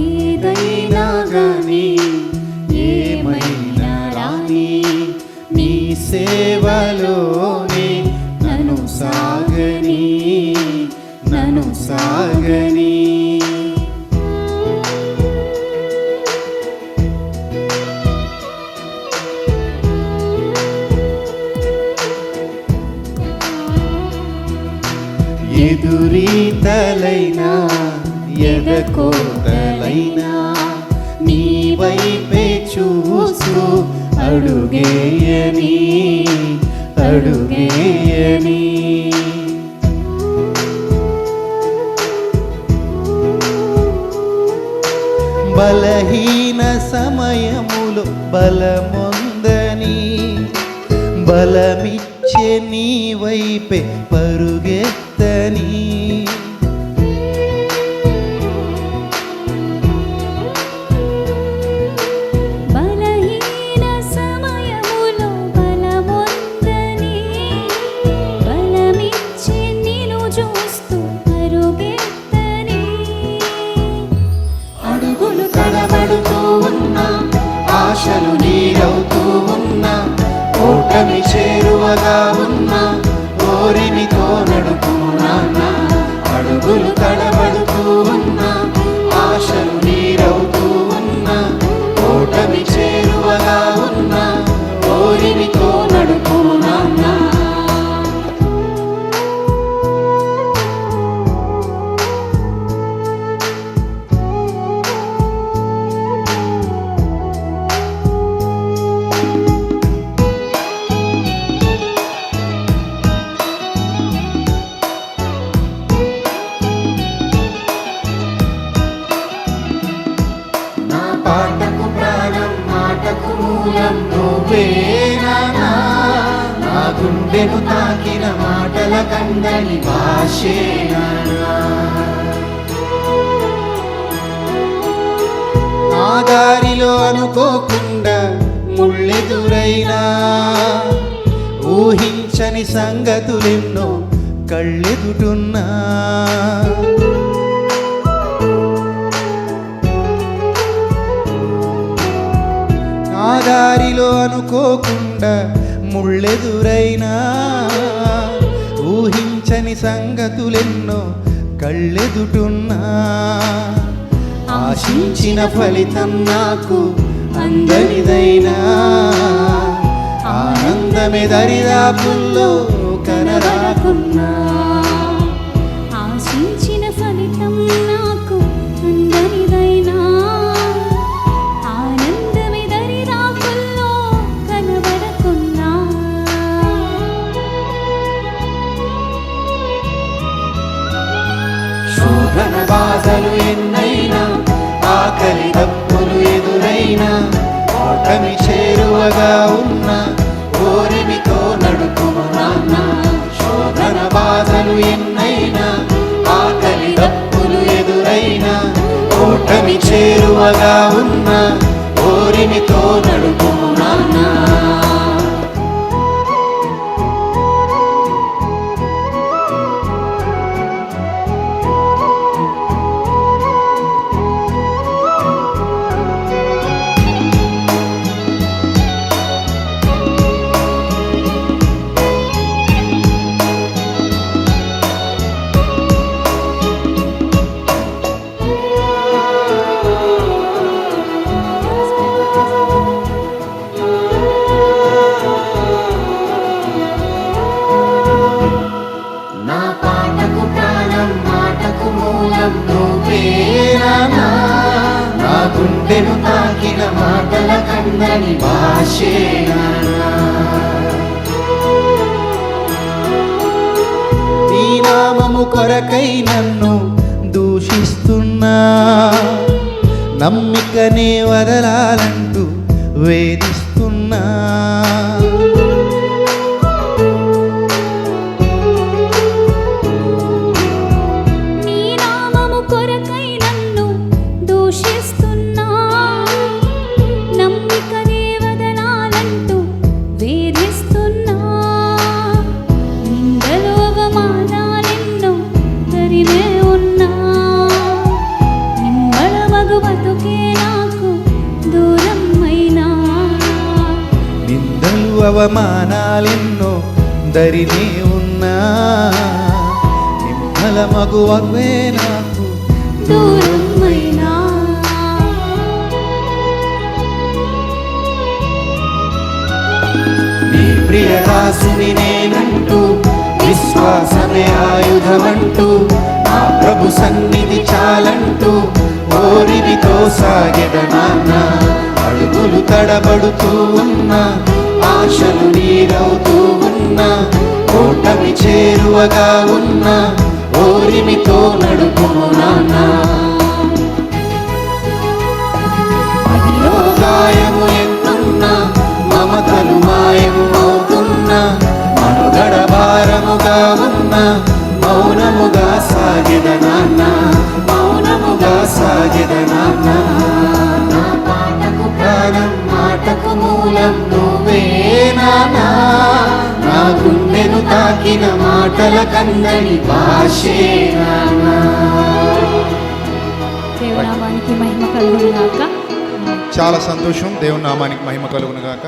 ఏదైనా గాని ఏమైనా రాని నీ సేవలోనే నన్ను సాగని నన్ను సాగని. కోతలైనా ఎద కోతలైనా నీ వైపే చూస్తూ అడుగేయని అడుగేయని. బలహీన సమయములో బలముందని బలమిచ్చే నీ వైపే పరుగెత్తని. నీడవుతూ నీరవుతూ ఉన్నా ఓటమి చేరువగా ఉన్నా నడుపు నాన్న అడుగులు తడబడుతూ మూలం నువ్వేనా నా గుండెను తాకిన మాటల కందని భాషేనా నా దారిలో అనుకోకుండా ముళ్ళెదురైనా ఊహించని సంగతులెన్నో కళ్ళెదుటున్నా. ఆ దారిలో అనుకోకుండా ముళ్ళెదురైనా. ఊహించని సంగతులెన్నో కళ్ళెదుటున్నా. ఆశించిన ఫలితం నాకు అందనిదైనా. ఆనందమే దరిదాపుల్లో కనరాకున్నా. ఎదురైనా ఓటమి చేరువగా ఉన్న ఓరిమితో నడుపును నాన్న. శోధన బాధలు ఎన్నైనా ఆకలి తప్పులు ఎదురైనా ఓటమి చేరువగా ఉన్న ఓరిమితో నడుపును నాన్న. నన్ను నా గుండెను తాకిన మాటల కందని భాషేనా నీ నామము కొరకై నన్ను దూషిస్తున్నా. నమ్మికనే వదలాలంటూ వేధిస్తున్నా. అవమానాలెన్నో దరినే ఉన్నా. నిమ్మల మగువే నాకు దూరమైనా. ప్రియదాసుని నేనంటూ విశ్వాసమే ఆయుధమంటూ నా ప్రభు సన్నిధి చాలంటూ ఓరివితో సాగెద నాన్న అడుగులు తడబడుతూ ఉన్నా. ఆశలు నీరవుతూ ఉన్నా కూటమి చేరువగా ఉన్నా ఓరిమితో నడుపుము నాన్న. గుండెను తాకిన మాటల కందని భాషే దేవునామానికి మహిమ కలుగును గాక చాలా సంతోషం. దేవుని నామానికి మహిమ కలుగును గాక